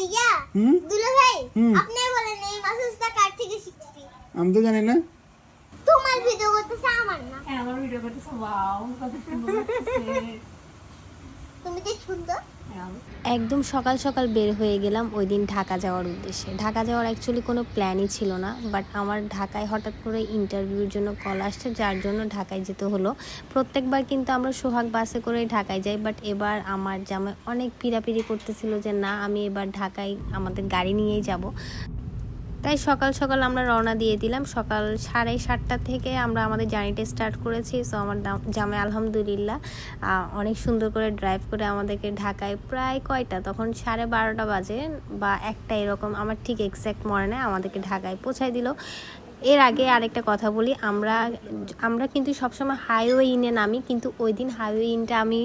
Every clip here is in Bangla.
ভাইয়া হুম? দুলা ভাই। আপনি বলেন এই মাসুসটা কার থেকে শিখছি আমি তো জানি না। তোমার ভিডিও করতেছে আমার না? হ্যাঁ আমার ভিডিও করতেছে। ওয়াও কত সুন্দর তুমি যে সুন্দর। একদম সকাল সকাল বের হয়ে গেলাম ওই দিন ঢাকা যাওয়ার উদ্দেশ্যে। ঢাকা যাওয়ার অ্যাকচুয়ালি কোনো প্ল্যানই ছিল না বাট আমার ঢাকায় হঠাৎ করে ইন্টারভিউর জন্য কল আসছে, যার জন্য ঢাকায় যেতে হলো। প্রত্যেকবার কিন্তু আমরা সোহাগ বাসে করে ঢাকায় যাই বাট এবার আমার জামাই অনেক পিড়াপিড়ি করতেছিল যে না, আমি এবার ঢাকায় আমাদের গাড়ি নিয়েই যাব। তাই সকাল সকাল আমরা রওনা দিয়ে দিলাম। সকাল সাড়ে সাতটা থেকে আমরা আমাদের জার্নিটা স্টার্ট করেছি। সো আমার জামাই আলহামদুলিল্লাহ। অনেক সুন্দর করে ড্রাইভ করে আমাদেরকে ঢাকায় প্রায় কয়টা? তখন সাড়ে বারোটা বাজে বা একটা এরকম, আমার ঠিক এক্স্যাক্ট মনে নেয় আমাদেরকে ঢাকায় পৌঁছায় দিল। এর আগে আরেকটা কথা বলি, আমরা আমরা কিন্তু সবসময় হাইওয়ে ইনে নামি, কিন্তু ওই দিন হাইওয়ে ইনটা আমি,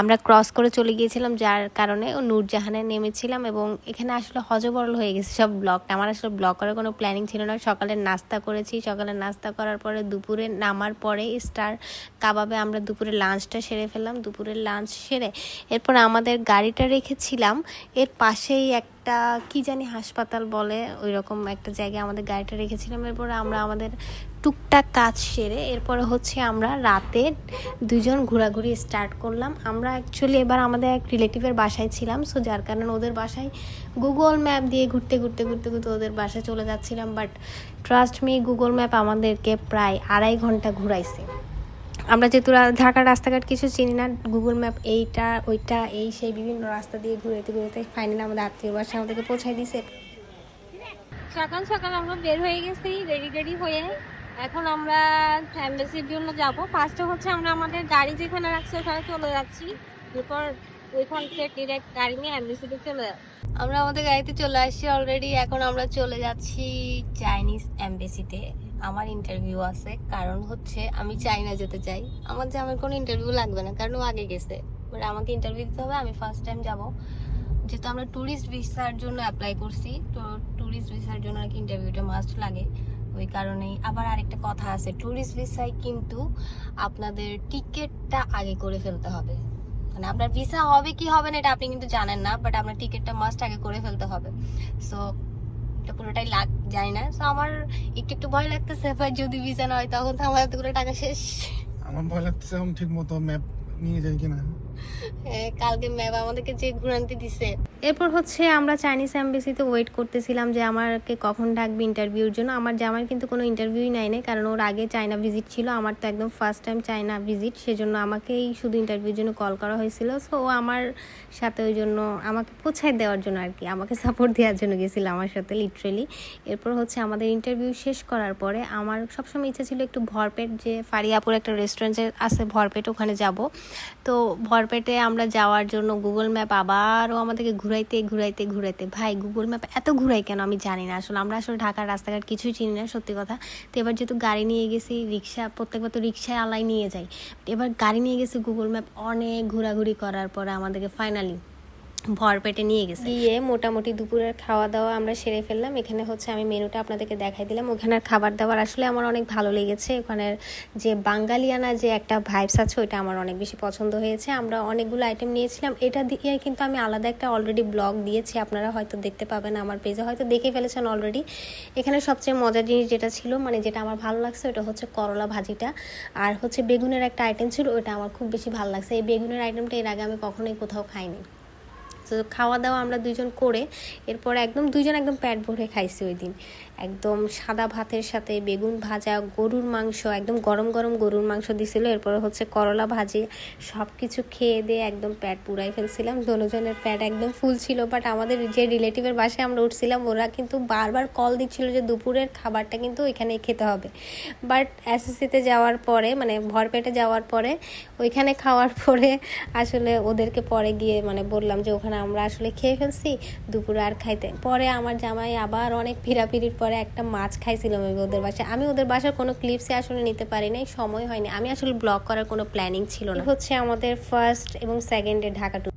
আমরা ক্রস করে চলে গিয়েছিলাম, যার কারণে ও নূরজাহানে নেমেছিলাম এবং এখানে আসলে হজবরল হয়ে গেছে সব ব্লগটা আমার আসলে ব্লগ করার কোনো প্ল্যানিং ছিল না। সকালে নাস্তা করেছি, সকালে নাস্তা করার পরে দুপুরে নামার পরে স্টার কাবাবে আমরা দুপুরে লাঞ্চটা সেরে ফেললাম। দুপুরের লাঞ্চ সেরে এরপর আমাদের গাড়িটা রেখেছিলাম। এর পাশেই একটা, কি জানি হাসপাতাল বলে ওই রকম একটা জায়গায় আমাদের গাড়িটা রেখেছিলাম। এরপরে আমরা আমাদের টুকটাক কাজ সেরে, এরপরে হচ্ছে আমরা রাতে দুজন ঘোরাঘুরি স্টার্ট করলাম। আমরা অ্যাকচুয়ালি এবার আমাদের এক রিলেটিভের বাসায় ছিলাম সো যার কারণে ওদের বাসায় গুগল ম্যাপ দিয়ে ঘুরতে ঘুরতে ঘুরতে ঘুরতে ওদের বাসায় চলে যাচ্ছিলাম। But trust me Google map আমাদেরকে প্রায় আড়াই ঘণ্টা ঘুরাইছে। আমরা যেহেতু ঢাকার রাস্তাঘাট কিছু চিনি না গুগল ম্যাপ এইটা, ওইটা, এই সেই বিভিন্ন রাস্তা দিয়ে ঘুরেতে ঘুরেতে ফাইনালি আমাদের আত্মীয় বাসা আমাদেরকে পৌঁছায় দিছে। সকাল সকাল আমরা বের হয়ে গেছি রেডি রেডি হয়ে এখন আমরা এম্বাসির জন্য যাব। ফার্স্টে হচ্ছে আমরা আমাদের গাড়ি যেখানে রাখছি, ওখানে চলে যাচ্ছি। এরপর ওইখান থেকে ডিরেক্ট গাড়ি নিয়ে এম্বাসিতে চলে আমরা আমাদের গাড়িতে চলে আসছি অলরেডি এখন আমরা চলে যাচ্ছি চাইনিজ এমবেসিতে আমার ইন্টারভিউ আছে। কারণ হচ্ছে আমি চাইনা যেতে চাই। আমার যে আমার কোনো ইন্টারভিউ লাগবে না, কারণ ও আগে গেছে। বাট আমাকে ইন্টারভিউ দিতে হবে, আমি ফার্স্ট টাইম যাব। যেহেতু আমরা ট্যুরিস্ট ভিসার জন্য অ্যাপ্লাই করছি, তো ট্যুরিস্ট ভিসার জন্য আর কি ইন্টারভিউটা মাস্ট লাগে। ওই কারণেই। আবার আরেকটা কথা আছে ট্যুরিস্ট ভিসায় কিন্তু আপনাদের টিকিটটা আগে করে ফেলতে হবে। মানে আপনার ভিসা হবে কি হবে না এটা আপনি কিন্তু জানেন না বাট আপনার টিকিটটা মাস্ট আগে করে ফেলতে হবে। সো এটা পুরোটাই লাগ যায় না। সো আমার একটু একটু ভয় লাগতেছে বাট যদি ভিসা না হয় তখন তো আমার এতগুলো টাকা শেষ। আমার ভয় লাগতেছে এখন ঠিক মতো ম্যাপ নিয়ে যাই কিনা। কালকে ম্যাম আমাদেরকে যে ঘুরান্তি দিছে। এরপর হচ্ছে আমরা চাইনিজ এম্বাসিতে ওয়েট করতেছিলাম যে আমাকে কখন ডাকবে ইন্টারভিউর জন্য। আমার জামার কিন্তু কোনো ইন্টারভিউই নাই নাই, কারণ ওর আগে চায়না ভিজিট ছিল। আমার তো একদম ফার্স্ট টাইম চায়না ভিজিট সেজন্য আমাকেই শুধু ইন্টারভিউর জন্য কল করা হয়েছিল। সো ও আমার সাথে ওই জন্য আমাকে পৌঁছায় দেওয়ার জন্য আর কি, আমাকে সাপোর্ট দেওয়ার জন্য গেছিল আমার সাথে লিটারেলি এরপর হচ্ছে আমাদের ইন্টারভিউ শেষ করার পরে আমার সবসময় ইচ্ছা ছিল একটু ভরপেট, যে ফারিয়াপুর একটা রেস্টুরেন্টে আছে, ভরপেট ওখানে যাব। তো ভরপেটে আমরা যাওয়ার জন্য গুগল ম্যাপ আবারও আমাদেরকে ঘুরাইতে ঘুরাইতে ঘুরাইতে। ভাই গুগল ম্যাপ এত ঘুরাই কেন? আমি জানি না। আসলে আমরা আসলে ঢাকার রাস্তাঘাট কিছুই চিনি না, সত্যি কথা। তো এবার যেহেতু গাড়ি নিয়ে গেছি, রিক্সা, প্রত্যেকবার তো রিক্সায় আলাই নিয়ে যাই। এবার গাড়ি নিয়ে গেছি গুগল ম্যাপ অনেক ঘোরাঘুরি করার পরে আমাদেরকে ফাইনালি ভরপেটে নিয়ে গেছে। গিয়ে মোটামুটি দুপুরের খাওয়া দাওয়া আমরা সেরে ফেললাম। এখানে হচ্ছে আমি মেনুটা আপনাদেরকে দেখাই দিলাম। ওখানের খাবার দাবার আসলে আমার অনেক ভালো লেগেছে। ওখানের যে বাঙালিয়ানা যে একটা ভাইবস আছে, ওইটা আমার অনেক বেশি পছন্দ হয়েছে। আমরা অনেকগুলো আইটেম নিয়েছিলাম। এটা দিয়ে কিন্তু আমি আলাদা একটা অলরেডি ব্লগ দিয়েছি। আপনারা হয়তো দেখতে পাবেন আমার পেজে হয়তো দেখে ফেলেছেন অলরেডি এখানে সবচেয়ে মজার জিনিস যেটা ছিল মানে যেটা আমার ভালো লাগছে, ওটা হচ্ছে করলা ভাজিটা। আর হচ্ছে বেগুনের একটা আইটেম ছিল, ওটা আমার খুব বেশি ভালো লাগছে। এই বেগুনের আইটেমটা এর আগে আমি কখনোই কোথাও খাইনি। তো খাওয়া দাওয়া আমরা দুজন করে এরপর একদম দুজন একদম পেট ভরে খাইছি ওই দিন। একদম সাদা ভাতের সাথে বেগুন ভাজা, গরুর মাংস, একদম গরম গরম গরুর মাংস দিছিল। এরপর হচ্ছে করলা ভাজি সব কিছু খেয়ে দিয়ে একদম প্যাট পুরাই ফেলছিলাম। দোনোজনের প্যাট একদম ফুল ছিল বাট আমাদের যে রিলেটিভের বাসায় আমরা উঠছিলাম, ওরা কিন্তু বারবার কল দিচ্ছিল যে দুপুরের খাবারটা কিন্তু ওইখানে খেতে হবে। বাট এসএসসিতে যাওয়ার পরে মানে ভরপেটে যাওয়ার পরে, ওইখানে খাওয়ার পরে আসলে ওদেরকে পরে গিয়ে মানে বললাম যে ওখানে আমরা আসলে খেয়ে ফেলছি, দুপুরে আর খাইতে। পরে আমার জামাই আবার অনেক ফিরাফিরির পরে একটা মাছ খাইছিলাম আমি ওদের বাসায়। আমি ওদের বাসার কোনো ক্লিপসে আসলে নিতে পারি নাই, সময় হয়নি। আমি আসলে ব্লগ করার কোনো প্ল্যানিং ছিল না। হচ্ছে আমাদের ফার্স্ট এবং সেকেন্ডে ঢাকা ট্যুর